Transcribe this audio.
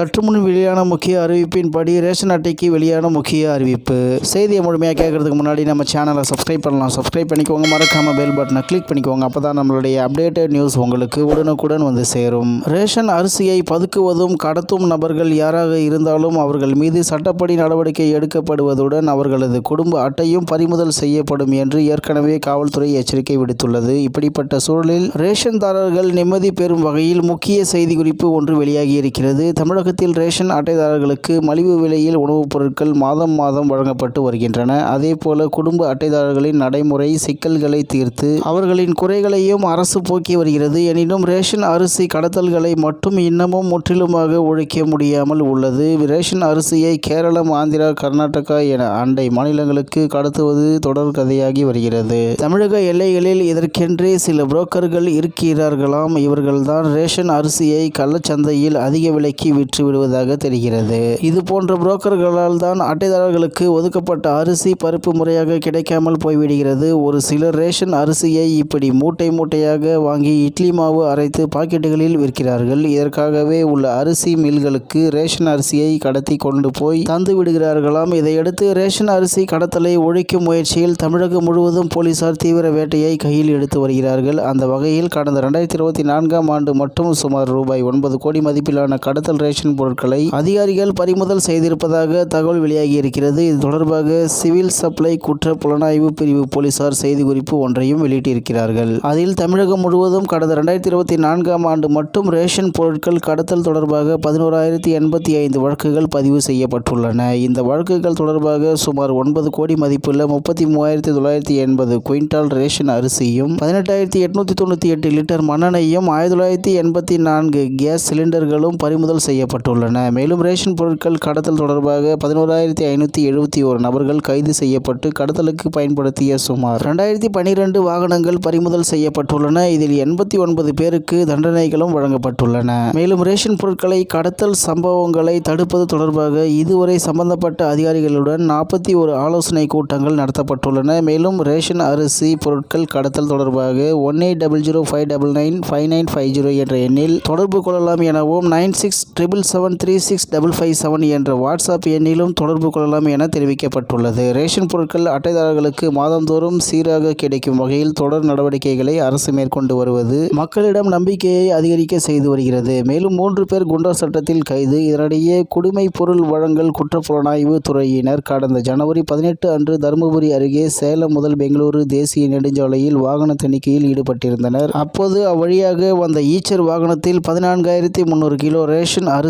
சற்று முன் வெளியான முக்கிய அறிவிப்பின்படி ரேஷன் அட்டைக்கு வெளியான முக்கிய அறிவிப்பு. செய்தியை முழுமையாக கேட்கறதுக்கு முன்னாடி நம்ம சேனலை சப்ஸ்கிரைப் பண்ணலாம். சப்ஸ்கிரைப் பண்ணிக்கோங்க. மறக்காம பெல் பட்டனை கிளிக் பண்ணிக்கோங்க. அப்போ தான் நம்மளுடைய அப்டேட்டட் நியூஸ் உங்களுக்கு உடனுக்குடன் வந்து சேரும். ரேஷன் அரிசியை பதுக்குவதும் கடத்தும் நபர்கள் யாராக இருந்தாலும் அவர்கள் மீது சட்டப்படி நடவடிக்கை எடுக்கப்படுவதுடன் அவர்களது குடும்ப அட்டையும் பறிமுதல் செய்யப்படும் என்று ஏற்கனவே காவல்துறை எச்சரிக்கை விடுத்துள்ளது. இப்படிப்பட்ட சூழலில் ரேஷன்தாரர்கள் நிம்மதி பெறும் வகையில் முக்கிய செய்தி குறிப்பு ஒன்று வெளியாகி இருக்கிறது. தமிழக தமிழகத்தில் ரேஷன் அட்டைதாரர்களுக்கு மலிவு விலையில் உணவுப் பொருட்கள் மாதம் மாதம் வழங்கப்பட்டு வருகின்றன. அதேபோல குடும்ப அட்டைதாரர்களின் நடைமுறை சிக்கல்களை தீர்த்து அவர்களின் குறைகளையும் அரசு போக்கி வருகிறது. எனினும் ரேஷன் அரிசி கடத்தல்களை மட்டும் இன்னமும் முற்றிலுமாக ஒழிக்க முடியாமல் உள்ளது. ரேஷன் அரிசியை கேரளம் ஆந்திரா கர்நாடகா என அண்டை மாநிலங்களுக்கு கடத்துவது தொடர் கதையாகி வருகிறது. தமிழக எல்லைகளில் இதற்கென்றே சில புரோக்கர்கள் இருக்கிறார்களாம். இவர்கள்தான் ரேஷன் அரிசியை கள்ளச்சந்தையில் அதிக விலைக்கு விற்று விடுவதாக தெரிகிறது. இது போன்ற புரோக்கர்களால் தான் அட்டைதாரர்களுக்கு ஒதுக்கப்பட்ட அரிசி பருப்பு முறையாக கிடைக்காமல் போய்விடுகிறது. ஒரு சிலர் ரேஷன் அரிசியை இப்படி மூட்டை மூட்டையாக வாங்கி இட்லி மாவு அரைத்து பாக்கெட்டுகளில் விற்கிறார்கள். இதற்காகவே உள்ள அரிசி மில்களுக்கு ரேஷன் அரிசியை கடத்தி கொண்டு போய் தந்து விடுகிறார்களாம். இதையடுத்து ரேஷன் அரிசி கடத்தலை ஒழிக்கும் முயற்சியில் தமிழகம் முழுவதும் போலீசார் தீவிர வேட்டையை கையில் எடுத்து வருகிறார்கள். அந்த வகையில் கடந்த ரெண்டாயிரத்தி இருபத்தி நான்காம் ஆண்டு மட்டும் சுமார் ரூபாய் ஒன்பது கோடி மதிப்பிலான கடத்தல் ரேஷன் ரேஷன் பொருட்களை அதிகாரிகள் பறிமுதல் செய்திருப்பதாக தகவல் வெளியாகி இருக்கிறது இது தொடர்பாக சிவில் சப்ளை குற்ற புலனாய்வு பிரிவு போலீசார் செய்திக்குறிப்பு ஒன்றையும் வெளியிட்டிருக்கிறார்கள். அதில் தமிழகம் முழுவதும் கடந்த ரெண்டாயிரத்தி இருபத்தி நான்காம் ஆண்டு மட்டும் ரேஷன் பொருட்கள் கடத்தல் தொடர்பாக பதினோராயிரத்தி எண்பத்தி ஐந்து வழக்குகள் பதிவு செய்யப்பட்டுள்ளன. இந்த வழக்குகள் தொடர்பாக சுமார் ஒன்பது கோடி மதிப்புள்ள முப்பத்தி மூவாயிரத்தி தொள்ளாயிரத்தி எண்பது குவிண்டால் ரேஷன் அரிசியும் பதினெட்டாயிரத்தி எட்நூத்தி தொண்ணூற்றி எட்டு லிட்டர் மண்ணெண்ணையும் ஆயிரத்தி தொள்ளாயிரத்தி எண்பத்தி நான்கு கேஸ் சிலிண்டர்களும் பறிமுதல் செய்யப்பட்டுள்ளன மேலும் ரேஷன் பொருட்கள் கடத்தல் தொடர்பாக பதினோராயிரத்தி ஐநூற்றி எழுபத்தி ஒரு நபர்கள் கைது செய்யப்பட்டு கடத்தலுக்கு பயன்படுத்திய சுமார் ரெண்டாயிரத்தி பனிரெண்டு வாகனங்கள் பறிமுதல் செய்யப்பட்டுள்ளன. இதில் எண்பத்தி ஒன்பது பேருக்கு தண்டனைகளும் வழங்கப்பட்டுள்ளன. மேலும் ரேஷன் பொருட்களை கடத்தல் சம்பவங்களை தடுப்பது தொடர்பாக இதுவரை சம்பந்தப்பட்ட அதிகாரிகளுடன் நாற்பத்தி ஒரு ஆலோசனை கூட்டங்கள் நடத்தப்பட்டுள்ளன. மேலும் ரேஷன் அரிசி பொருட்கள் கடத்தல் தொடர்பாக one eight double zero five double nine five nine five zero என்ற எண்ணில் தொடர்பு கொள்ளலாம் எனவும் nine six triple seven three six double five seven என்ற வாட்ஸ்அப் எண்ணிலும் தொடர்பு கொள்ளலாம் என தெரிவிக்கப்பட்டுள்ளது. ரேஷன் பொருட்கள் அட்டைதாரர்களுக்கு மாதந்தோறும் சீராக கிடைக்கும் வகையில் தொடர் நடவடிக்கைகளை அரசு மேற்கொண்டு வருவது மக்களிடம் நம்பிக்கையை அதிகரிக்க செய்து வருகிறது. மேலும் மூன்று பேர் குண்டர் சட்டத்தில் கைது. இதனிடையே குடிமை பொருள் வழங்கல் குற்றப்புலனாய்வு துறையினர் கடந்த ஜனவரி பதினெட்டு அன்று தருமபுரி அருகே சேலம் முதல் பெங்களூரு தேசிய நெடுஞ்சாலையில் வாகன தணிக்கையில் ஈடுபட்டிருந்தனர். அப்போது அவ்வழியாக வந்த ஈச்சர் வாகனத்தில் பதினான்காயிரத்தி முன்னூறு கிலோ ரேஷன் அரிசி